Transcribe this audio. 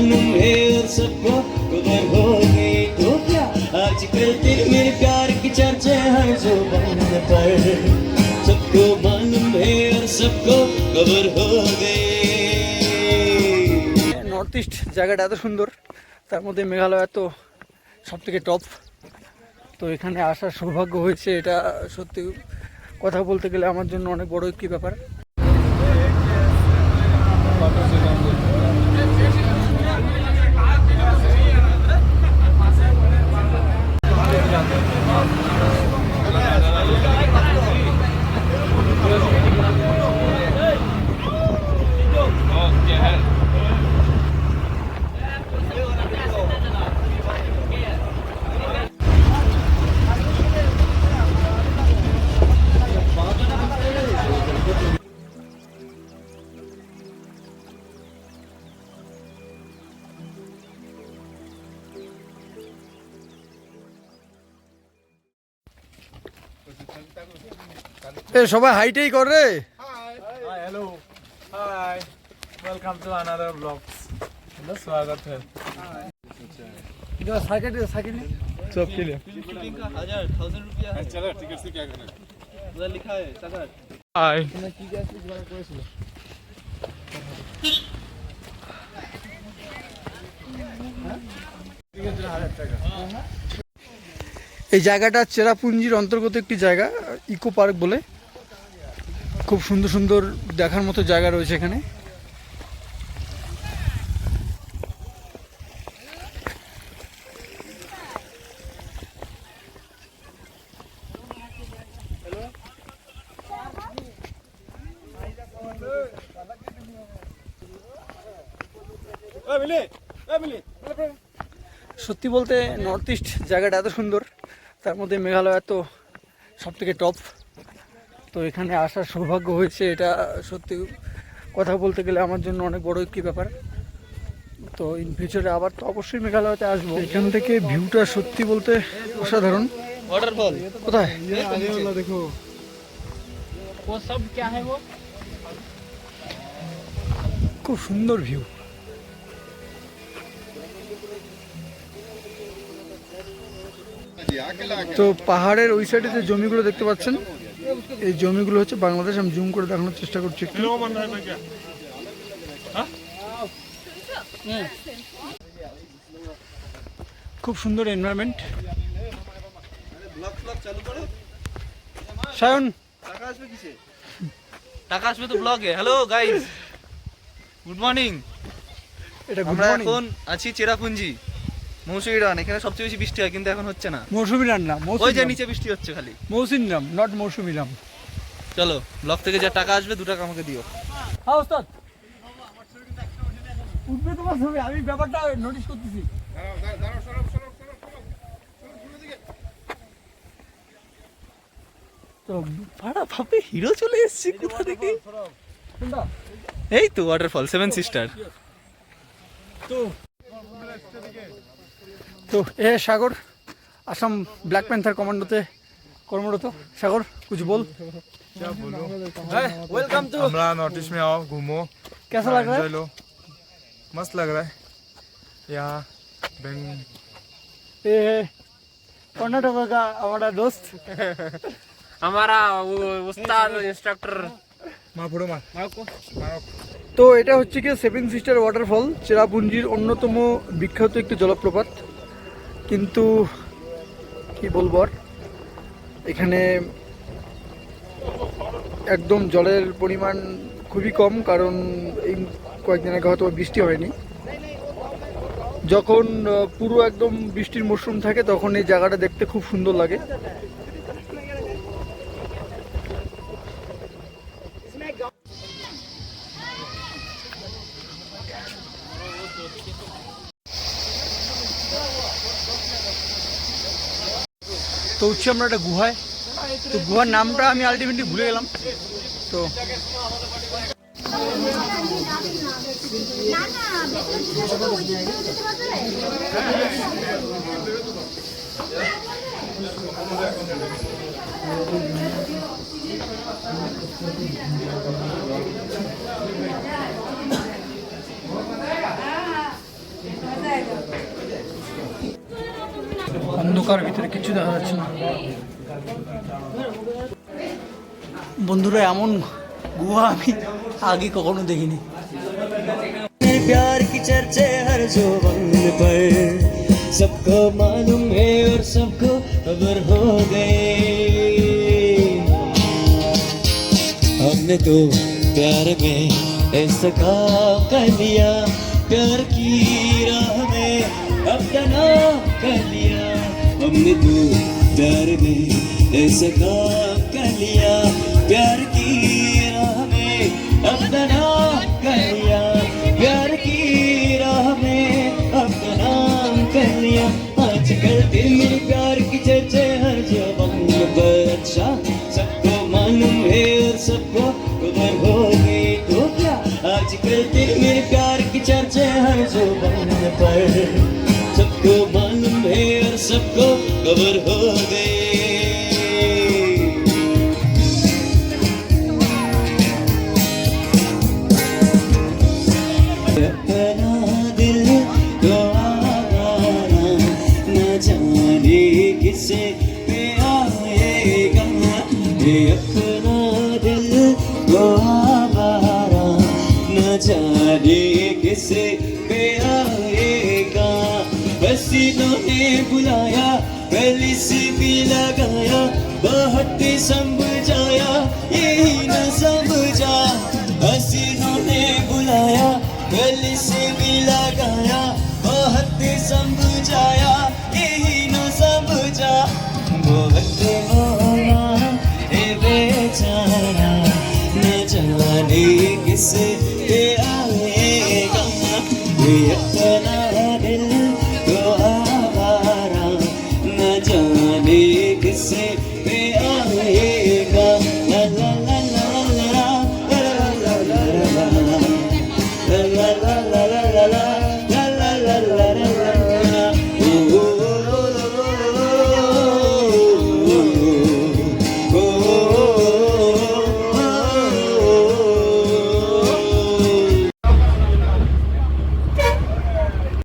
मालूम है और सबको खबर हो गई तो क्या आजकल तेरे मेरे प्यार की चर्चा है जुबान पर सबको मालूम है और सबको खबर हो गई নর্থ ইস্ট জায়গাটা এত সুন্দর তার মধ্যে মেঘালয় তো সব থেকে টপ তো এখানে আসার সৌভাগ্য হয়েছে এটা সত্যি কথা বলতে গেলে আমার জন্য অনেক বড় একটি ব্যাপার が出てま。এ সবাই হাইটেই কর রে Hi, hello. Hi. Welcome to another vlogs. Hello स्वागत है সাইকেল সাইকেল सबके लिए हजार थाउजेंड रुपया है चलो टिकट से क्या करना उधर लिखा है सागर हाय এই জায়গাটা চেরাপুঞ্জির অন্তর্গত একটি জায়গা ইকো পার্ক বলে। খুব সুন্দর সুন্দর দেখার মতো জায়গা রয়েছে এখানে। সত্যি বলতে নর্থ ইস্ট জায়গাটা এত সুন্দর। তার মধ্যে মেঘালয় তো সব থেকে টপ তো এখানে আসার সৌভাগ্য হয়েছে এটা সত্যি কথা বলতে গেলে আমার জন্য অনেক বড় একটি ব্যাপার। তো ইন ফিউচারে আবার তো অবশ্যই মেঘালয়তে আসব। এখান থেকে ভিউটা সত্যি বলতে অসাধারণ। দেখো খুব সুন্দর ভিউ তো পাহাড়ের ওই সাইডে যে জমিগুলো দেখতে পাচ্ছেন এই জমিগুলো হচ্ছে বাংলাদেশ আমি জুম করে দেখানোর চেষ্টা করছি খুব সুন্দর এনভায়রনমেন্ট সায়ন। টাকা আসবে তো ব্লগে হ্যালো গাইস গুড মর্নিং এটা আমরা এখন আছি চেরাপুঞ্জি। মৌসুমী রান এখানে সবচেয়ে বেশি বৃষ্টি হয় কিন্তু এখন হচ্ছে না। মৌসুমি রান্না ওই যে নিচে বৃষ্টি হচ্ছে খালি। মৌসুমি রাম নট মৌসুমি রাম চলো ব্লগ থেকে যা টাকা আসবে দু টাকা আমাকে দিও। হ্যাঁ ওস্তাদ। উঠবে তোমার ছবি আমি ব্যাপারটা নোটিস করতেছি। ভাড়া ভাবে হিরো চলে এসেছে কোথা থেকে? এই তো ওয়াটারফল সেভেন সিস্টার তো তো এ সাগর আসাম ব্ল্যাক প্যান্থার কমান্ডোতে কর্মরত সাগর कुछ बोल क्या बोलो ওয়েলকাম টু हमरा नॉर्थ ईस्ट में आओ घूमो कैसा लग रहा है enjoy लो मस्त लग रहा है यहाँ बेंग ए कर्नाटक का हमारा दोस्त हमारा वो उस्ताद इंस्ट्रक्टर मार फोड़ो मार मारो তো এটা হচ্ছে কি সেভেন সিস্টার ওয়াটারফল চেরাপুঞ্জির অন্যতম বিখ্যাত একটি জলপ্রপাত কিন্তু কি বলব আর? এখানে একদম জলের পরিমাণ খুবই কম, কারণ এই কয়েকদিন আগে হয়তো বৃষ্টি হয়নি। যখন পুরো একদম বৃষ্টির মরশুম থাকে, তখন এই জায়গাটা দেখতে খুব সুন্দর লাগে। তো উঠছি আমরা একটা গুহায়। তো গুহার নামটা আমি আলটিমেটলি ভুলে গেলাম। তো না অন্ধকার ভিতরে কিছু দেখা যাচ্ছে না বন্ধুরা এমন গুহা আমি আগে কখনো দেখিনি प्यार की चर्चे हर जुबान पर सबको मालूम है और सबको खबर हो गई हमने तो प्यार में ऐसा काम कर लिया प्यार की राह में अपना कर लिया हमने तो प्यार में ऐसा काम कर लिया। प्यार की राह में अपना कर लिया। प्यार की राह में अपना नाम कर लिया। आजकल दिल मेरे प्यार की हर जबान पर अच्छा खबर हो गई अपना दिल तो आवारा न जाने किसे पे आएगा पहली सी भी लगाया बहुत समझाया, यही न समझा। हसीनों ने बुलाया, पहली सी भी लगाया बहुत समझाया, यही न समझा। बहुत होना ए बेचारा, न जाने किसे आएगा।